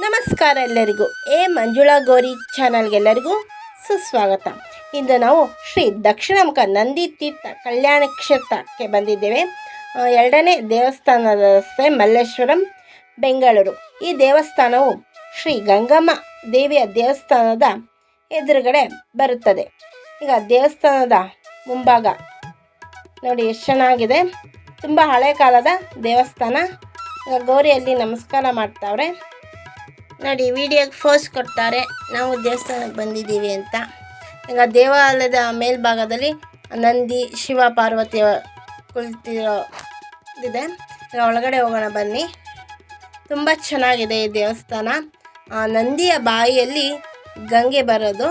ನಮಸ್ಕಾರ ಎಲ್ಲರಿಗೂ. ಎ ಮಂಜುಳಾ ಗೌರಿ ಚಾನಲ್ಗೆಲ್ಲರಿಗೂ ಸುಸ್ವಾಗತ. ಇಂದು ನಾವು ಶ್ರೀ ದಕ್ಷಿಣಮುಖ ನಂದಿ ತೀರ್ಥ ಕಲ್ಯಾಣ ಕ್ಷೇತ್ರಕ್ಕೆ ಬಂದಿದ್ದೇವೆ. ಎರಡನೇ ದೇವಸ್ಥಾನದ ರಸ್ತೆ ಮಲ್ಲೇಶ್ವರಂ, ಬೆಂಗಳೂರು. ಈ ದೇವಸ್ಥಾನವು ಶ್ರೀ ಗಂಗಮ್ಮ ದೇವಿಯ ದೇವಸ್ಥಾನದ ಎದುರುಗಡೆ ಬರುತ್ತದೆ. ಈಗ ದೇವಸ್ಥಾನದ ಮುಂಭಾಗ ನೋಡಿ ಎಷ್ಟು ಚೆನ್ನಾಗಿದೆ. ತುಂಬ ಹಳೆ ಕಾಲದ ದೇವಸ್ಥಾನ. ಗೌರಿಯಲ್ಲಿ ನಮಸ್ಕಾರ ಮಾಡ್ತಾವ್ರೆ. ನೋಡಿ ವಿಡಿಯೋಗೆ ಫೋಸ್ ಕೊಡ್ತಾರೆ. ನಾವು ದೇವಸ್ಥಾನಕ್ಕೆ ಬಂದಿದ್ದೀವಿ ಅಂತ. ಈಗ ದೇವಾಲಯದ ಮೇಲ್ಭಾಗದಲ್ಲಿ ನಂದಿ, ಶಿವ, ಪಾರ್ವತಿ ಕುಳಿತಿರೋ ಇದೆ. ಈಗ ಒಳಗಡೆ ಹೋಗೋಣ ಬನ್ನಿ. ತುಂಬ ಚೆನ್ನಾಗಿದೆ ಈ ದೇವಸ್ಥಾನ. ನಂದಿಯ ಬಾಯಿಯಲ್ಲಿ ಗಂಗೆ ಬರೋದು.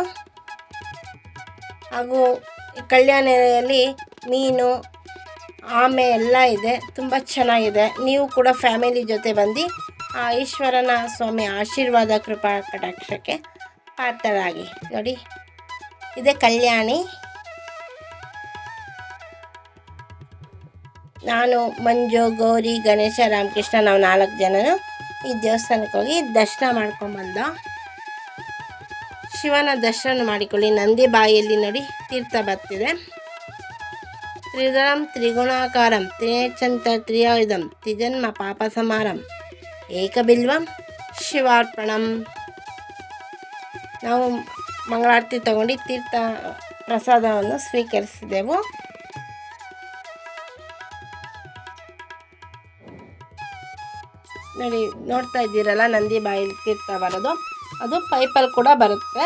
ಹಾಗೂ ಕಲ್ಯಾಣಿಯಲ್ಲಿ ಮೀನು, ಆಮೆ ಎಲ್ಲ ಇದೆ. ತುಂಬ ಚೆನ್ನಾಗಿದೆ. ನೀವು ಕೂಡ ಫ್ಯಾಮಿಲಿ ಜೊತೆ ಬಂದು ಆ ಈಶ್ವರನ ಸ್ವಾಮಿ ಆಶೀರ್ವಾದ ಕೃಪಾ ಕಟಾಕ್ಷಕ್ಕೆ ಪಾತ್ರರಾಗಿ. ನೋಡಿ, ಇದೆ ಕಲ್ಯಾಣಿ. ನಾನು ಮಂಜು, ಗೌರಿ, ಗಣೇಶ, ರಾಮಕೃಷ್ಣ, ನಾವು ನಾಲ್ಕು ಜನನು ಈ ದೇವಸ್ಥಾನಕ್ಕೆ ಹೋಗಿ ದರ್ಶನ ಮಾಡ್ಕೊಂಬಂದ ಶಿವನ ದರ್ಶನ ಮಾಡಿಕೊಳ್ಳಿ. ನಂದಿ ಬಾಯಿಯಲ್ಲಿ ನೋಡಿ ತೀರ್ಥ ಬರ್ತಿದೆ. ತ್ರಿಧರಂ, ತ್ರಿಗುಣಾಕಾರಂ, ತ್ರಿನೇಚಂತ, ತ್ರಿಯಾಯುಧಂ, ತ್ರಿಜನ್ಮ, ಪಾಪ ಸಮಾರಂ. ಏಕಬಿಲ್ವಂ ಶಿವಾರ್ಪಣಂ. ನಾವು ಮಂಗಳಾರತಿ ತಗೊಂಡು ತೀರ್ಥ ಪ್ರಸಾದವನ್ನು ಸ್ವೀಕರಿಸಿದೆವು. ನೋಡಿ, ನೋಡ್ತಾ ಇದ್ದೀರಲ್ಲ ನಂದಿ ಬಾಯಲ್ಲಿ ತೀರ್ಥ ಬರೋದು. ಅದು ಪೈಪಲ್ಲಿ ಕೂಡ ಬರುತ್ತೆ.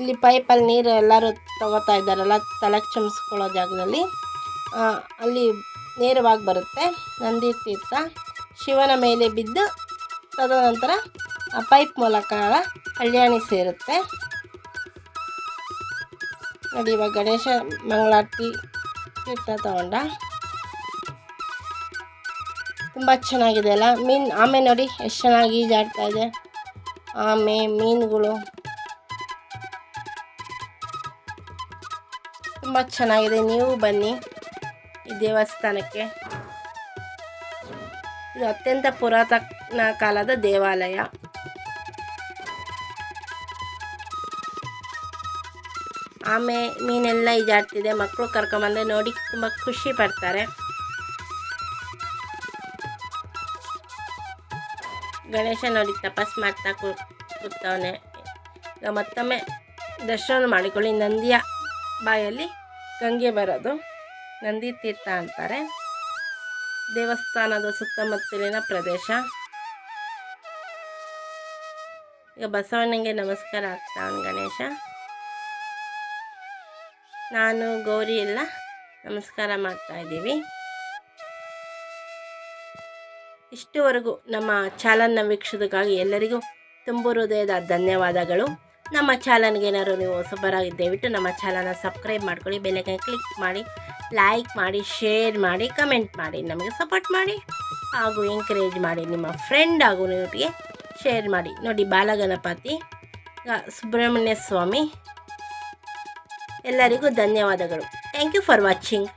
ಇಲ್ಲಿ ಪೈಪಲ್ಲಿ ನೀರು ಎಲ್ಲರೂ ತಗೋತಾ ಇದ್ದಾರಲ್ಲ, ತಲೆಗೆ ಚುಮ್ಸ್ಕೊಳ್ಳೋ ಜಾಗದಲ್ಲಿ. ಅಲ್ಲಿ ನೇರವಾಗಿ ಬರುತ್ತೆ ನಂದಿ ತೀರ್ಥ. ಶಿವನ ಮೇಲೆ ಬಿದ್ದು ತದನಂತರ ಆ ಪೈಪ್ ಮೂಲಕ ಕಲ್ಯಾಣಿ ಸೇರುತ್ತೆ. ನೋಡಿ, ಇವಾಗ ಗಣೇಶ ಮಂಗಳಾರತಿ ತೀರ್ಥ ತಗೊಂಡ. ತುಂಬ ಚೆನ್ನಾಗಿದೆ ಅಲ್ಲ? ಮೀನು, ಆಮೆ ನೋಡಿ, ಎಷ್ಟು ಚೆನ್ನಾಗಿ ಈಜಾಡ್ತಾ ಇದೆ. ಆಮೆ, ಮೀನುಗಳು. ತುಂಬ ಚೆನ್ನಾಗಿದೆ. ನೀವು ಬನ್ನಿ ಈ ದೇವಸ್ಥಾನಕ್ಕೆ. ಇದು ಅತ್ಯಂತ ಪುರಾತನ ಕಾಲದ ದೇವಾಲಯ. ಆಮೆ ಮೀನೆಲ್ಲ ಈಜಾಡ್ತಿದೆ ಮಕ್ಕಳು ಕರ್ಕೊಂಬಂದ್ರೆ ನೋಡಿ ತುಂಬ ಖುಷಿ ಪಡ್ತಾರೆ. ಗಣೇಶ ನೋಡಿ ತಪಸ್ ಮಾಡ್ತಾ ಕೂತವನೆ. ಈಗ ಮತ್ತೊಮ್ಮೆ ದರ್ಶನ ಮಾಡಿಕೊಳ್ಳಿ. ನಂದಿಯ ಬಾಯಲ್ಲಿ ಗಂಗೆ ಬರೋದು. ನಂದಿ ತೀರ್ಥ ಅಂತಾರೆ. ದೇವಸ್ಥಾನದ ಸುತ್ತಮುತ್ತಲಿನ ಪ್ರದೇಶ. ಈಗ ಬಸವಣ್ಣನಿಗೆ ನಮಸ್ಕಾರ ಆಗ್ತಾವನ್ ಗಣೇಶ. ನಾನು, ಗೌರಿ ಎಲ್ಲ ನಮಸ್ಕಾರ ಮಾಡ್ತಾ ಇದ್ದೀವಿ. ಇಷ್ಟುವರೆಗೂ ನಮ್ಮ ಚಾಲನ್ನ ವೀಕ್ಷಿಸೋದಕ್ಕಾಗಿ ಎಲ್ಲರಿಗೂ ತುಂಬು ಹೃದಯದ ಧನ್ಯವಾದಗಳು. ನಮ್ಮ ಚಾಲನ್ಗೆ ಏನಾದ್ರು ನೀವು ಹೊಸಬರಾಗಿ ದಯವಿಟ್ಟು ನಮ್ಮ ಚಾನಲ್ನ ಸಬ್ಸ್ಕ್ರೈಬ್ ಮಾಡ್ಕೊಳ್ಳಿ ಬೆಲೆಗೆ ಕ್ಲಿಕ್ ಮಾಡಿ. ಲೈಕ್ ಮಾಡಿ ಶೇರ್ ಮಾಡಿ ಕಮೆಂಟ್ ಮಾಡಿ, ನಮಗೆ ಸಪೋರ್ಟ್ ಮಾಡಿ, ಹಾಗೂ ಎಂಕರೇಜ್ ಮಾಡಿ, ನಿಮ್ಮ ಫ್ರೆಂಡ್ ಹಾಗೂ ನಿಮಗೆ ಶೇರ್ ಮಾಡಿ. ನೋಡಿ, ಬಾಲಗಣಪತಿ ಸುಬ್ರಹ್ಮಣ್ಯ ಸ್ವಾಮಿ, ಎಲ್ಲರಿಗೂ ಧನ್ಯವಾದಗಳು. Thank you for watching